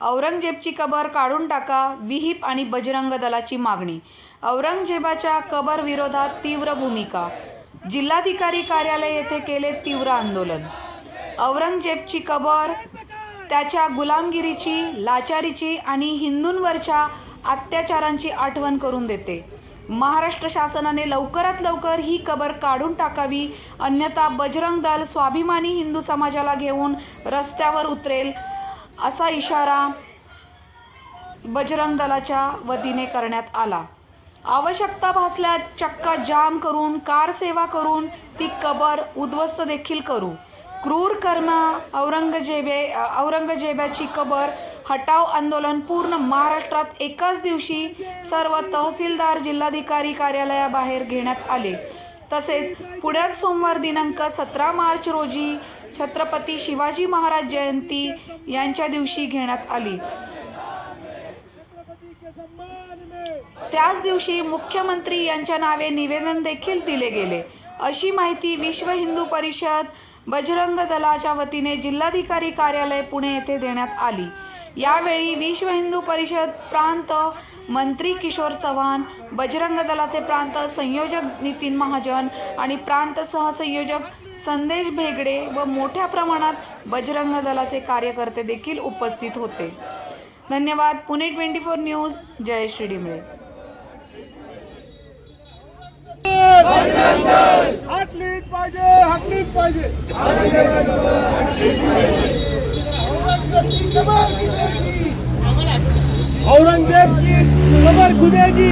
औरंगजेबची कबर काढून टाका विहीप आणि बजरंग दलाची मागणी. औरंगजेबाच्या कबर विरोधात तीव्र भूमिका. जिल्हाधिकारी कार्यालय येथे केले तीव्र आंदोलन. औरंगजेबची कबर त्याच्या गुलामगिरीची लाचारीची आणि हिंदूंवरच्या अत्याचारांची आठवण करून देते. महाराष्ट्र शासनाने लवकरात लवकर ही कबर काढून टाकावी अन्यथा बजरंग दल स्वाभिमानी हिंदू समाजाला घेऊन रस्त्यावर उतरेल असा इशारा बजरंग दलाच्या वतीने करण्यात आला. आवश्यकता भासल्यास चक्का जाम करून कार सेवा करून ती कबर उद्ध्वस्त देखील करू. क्रूर कर्मा औरंगजेबे औरंगजेबाची कबर हटाव आंदोलन पूर्ण महाराष्ट्रात एकाच दिवशी सर्व तहसीलदार जिल्हाधिकारी कार्यालयाबाहेर घेण्यात आले. तसेच पुण्यात सोमवार दिनांक सतरा मार्च रोजी छत्रपती शिवाजी महाराज जयंती यांच्या दिवशी घेण्यात आली. त्याच दिवशी मुख्यमंत्री यांच्या नावे निवेदन देखील दिले गेले. अशी माहिती विश्व हिंदू परिषद बजरंग दलाच्या वतीने जिल्हाधिकारी कार्यालय पुणे येथे देण्यात आली. यावेळी विश्व हिंदू परिषद प्रांत मंत्री किशोर चव्हाण बजरंग दलाचे प्रांत संयोजक नितीन महाजन आणि प्रांत सहसंयोजक संदेश भेगडे व मोठ्या प्रमाणात बजरंग दलाचे कार्यकर्ते देखील उपस्थित होते. धन्यवाद. Pune twenty four news. जय श्री डिमळे पाहिजे पाहिजे. औरंगजेब की कबर खुदेगी।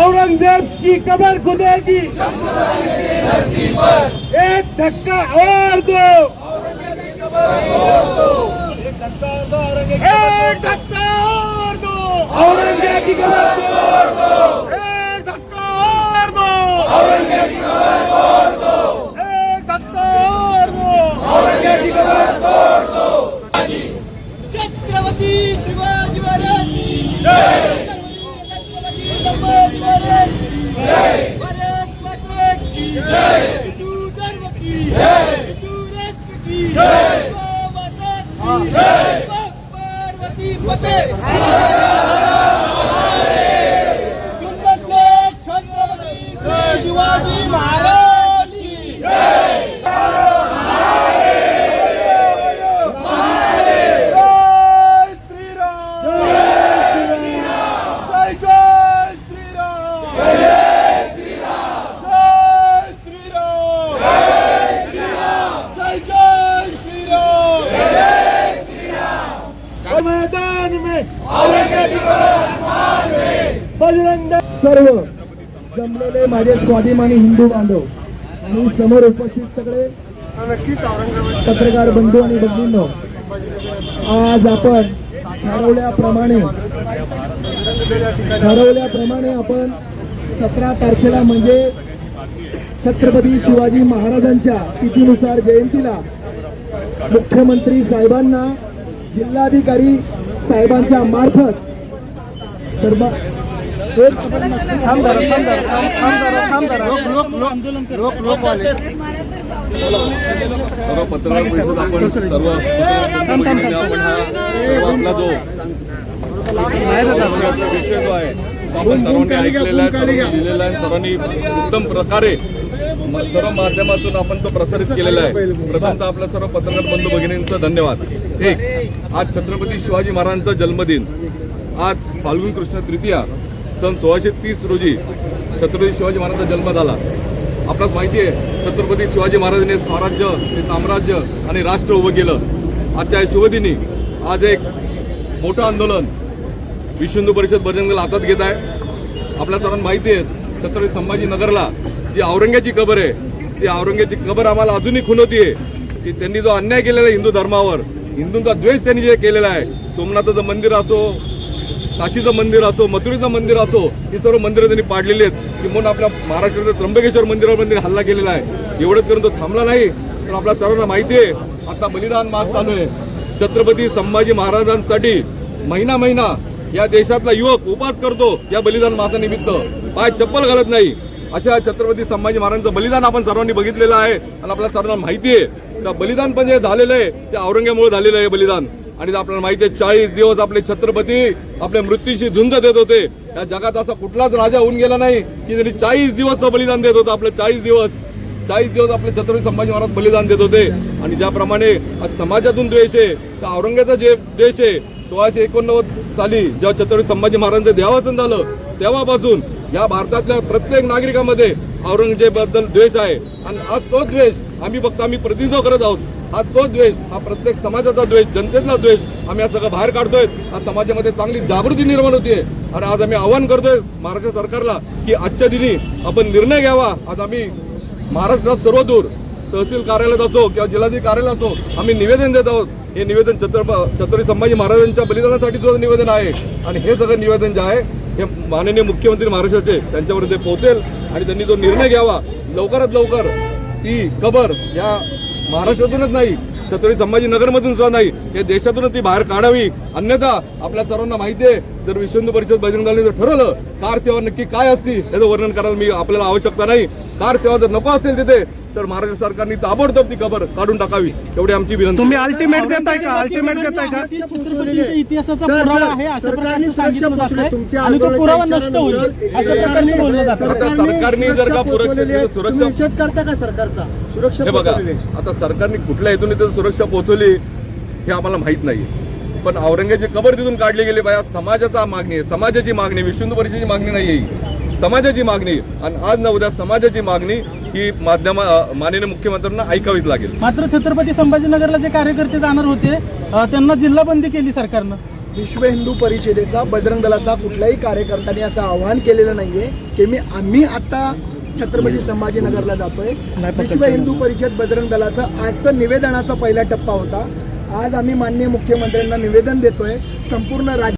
औरंगजेब की कबर खुदेगी एक धक्का और दो। एक धक्का और दो औरंगजेब की कबर तोड़ दो एक धक्का और दो औरंगजेब की कबर तोड़ दो एक धक्का और दो औरंगजेब की कबर तोड़ दो छत्रपती शिवाजी महाराज संभाजी महाराज भारत माता की हिंदू धर्म की जय. हिंदू राष्ट्र की जय. माता की जय. पार्वती पते छत्रपती शिवाजी महाराज की जय जय श्रीराम जय जय श्रीराम जय श्रीराम जय श्रीराम जय जय श्रीराम मैदान में बजरंग सर्व जमलेले माझे स्वाभिमानी हिंदू बांधव आणि समोर उपस्थित सगळे पत्रकार बंधू आणि बंधूंनो आज आपण ठरवल्याप्रमाणे ठरवल्याप्रमाणे आपण सतरा तारखेला म्हणजे छत्रपती शिवाजी महाराजांच्या तिथीनुसार जयंतीला मुख्यमंत्री साहेबांना जिल्हाधिकारी साहेबांच्या मार्फत सर्व पत्रकार परिषद आपण सर्व पत्रकार आपण हा सर्व आपला जो महत्त्वाचा विषय जो आहे आपण सर्वांनी ऐकलेला आहे सर्वांनी लिहिलेला आहे सर्वांनी उत्तम प्रकारे सर्व माध्यमातून आपण तो प्रसारित केलेला आहे. प्रथमतः आपल्या सर्व पत्रकार बंधू भगिनींचं धन्यवाद. एक आज छत्रपती शिवाजी महाराजांचा जन्मदिन. आज फाल्गुन कृष्ण तृतीया सन सोळाशे तीस रोजी छत्रपती शिवाजी महाराजांचा जन्म झाला. आपल्याला माहिती आहे छत्रपती शिवाजी महाराजांनी स्वराज्य हे साम्राज्य आणि राष्ट्र उभं केलं. आजच्या शुभदिनी आज एक मोठं आंदोलन विश्व हिंदू परिषद बजरंग हातात घेत आहे. आपल्या सर्वांना माहिती आहे छत्रपती संभाजीनगरला जी औरंग्याची कबर आहे ती औरंग्याची कबर आम्हाला अजूनही आहे की त्यांनी जो अन्याय केलेला हिंदू धर्मावर हिंदूंचा द्वेष त्यांनी जे केलेला आहे सोमनाथाचं मंदिर असो काशीचं मंदिर असो मथुरीचं मंदिर असो ही सर्व मंदिरं त्यांनी पाडलेली आहेत. की म्हणून आपल्या महाराष्ट्राचं त्र्यंबकेश्वर मंदिरावर मंदिर हल्ला केलेला आहे. एवढंच करून तो थांबला नाही तर आपल्या सर्वांना माहिती आहे आता बलिदान मास चालू आहे. छत्रपती संभाजी महाराजांसाठी महिना महिना या देशातला युवक उपास करतो या बलिदान मासानिमित्त. पाय चप्पल घालत नाही. अशा छत्रपती संभाजी महाराजांचं बलिदान आपण सर्वांनी बघितलेलं आहे आणि आपल्या सर्वांना माहिती आहे. त्या बलिदान पण जे झालेलं आहे ते औरंग्यामुळे झालेलं आहे बलिदान. आणि आपल्याला माहिती आहे चाळीस दिवस आपले छत्रपती आपल्या मृत्यूशी झुंज देत होते. या जगात असा कुठलाच राजा होऊन गेला नाही की त्यांनी चाळीस दिवस तो बलिदान देत होतं. आपले चाळीस दिवस चाळीस दिवस आपले छत्रपती संभाजी महाराज बलिदान देत होते. आणि ज्याप्रमाणे आज समाजातून द्वेष आहे तर औरंगाचा जे द्वेष आहे सोळाशे एकोणनव्वद साली जेव्हा छत्रपती संभाजी महाराजांचं देहावसन झालं तेव्हापासून या भारतातल्या प्रत्येक नागरिकामध्ये औरंगजेबाबद्दल द्वेष आहे. आणि आज तो द्वेष आम्ही फक्त आम्ही प्रतिनिधित्व करत आहोत. आज तो द्वेष हा प्रत्येक समाजाचा द्वेष जनतेचा द्वेष आम्ही आज सगळं बाहेर काढतोय. आज समाजामध्ये चांगली जागृती निर्माण होतीये. आणि आज आम्ही आवाहन करतोय महाराष्ट्र सरकारला की आजच्या दिनी आपण निर्णय घ्यावा. आज आम्ही महाराष्ट्रात सर्वदूर तहसील कार्यालयात असो किंवा जिल्हाधिकारी कार्यालयात असो आम्ही निवेदन देत आहोत. हे निवेदन छत्रप छत्रपती संभाजी महाराजांच्या बलिदानासाठी सुद्धा निवेदन आहे. आणि हे सगळं निवेदन जे आहे हे माननीय मुख्यमंत्री महाराष्ट्राचे त्यांच्यावर ते पोहोचेल. आणि त्यांनी तो निर्णय घ्यावा लवकरात लवकर ती कबर या महाराष्ट्रातूनच नाही छत्रपती संभाजीनगरमधून सुद्धा नाही हे देशातूनच ती बाहेर काढावी. अन्यथा आपल्या सर्वांना माहिती आहे जर विश्व हिंदू परिषद बजरंग दलाने जर ठरवलं कार सेवा नक्की काय असती याचं वर्णन करायला मी आपल्याला आवश्यकता नाही. कार सेवा जर नको असेल तिथे तर महाराष्ट्र सरकारने ताबडतोब ती खबर काढून टाकावी एवढी आमची विनंती. तुम्ही अल्टिमेट देताय का? अल्टिमेट देताय का? इतिहासाचा पुरावा आहे असं सरकारने सांगितलं आणि तो पुरावा नष्ट होईल बोललं जातं जर का सुरक्षा निषेध करता का सरकारचा? सुरक्षा हे बघा पोहोचवलेली आहे. आता सरकारने कुठल्या हेतून इथं सुरक्षा पोहोचवली हे आम्हाला माहीत नाही पण औरंगजेबाची कबर तिथून काढली गेली बाया समाजाचा मागणी आहे समाजाची मागणी विश्व हिंदू परिषदेची मागणी नाही आहे समाजाची मागणी आणि आज ना उद्या समाजाची मागणी ही माध्यम माननीय मुख्यमंत्र्यांना ऐकावीच लागेल. मात्र छत्रपती संभाजीनगरला जे कार्यकर्ते जाणार होते त्यांना जिल्हाबंदी केली सरकारनं. विश्व हिंदू परिषदेचा बजरंग दलाचा कुठल्याही कार्यकर्त्याने असं आवाहन केलेलं नाहीये की मी आम्ही आता छत्रपती संभाजीनगरला जातोय. विश्व हिंदू परिषद बजरंग दलाचं आजचं निवेदनाचा पहिला टप्पा होता. आज आम्ही माननीय मुख्यमंत्र्यांना निवेदन देतोय संपूर्ण राज्य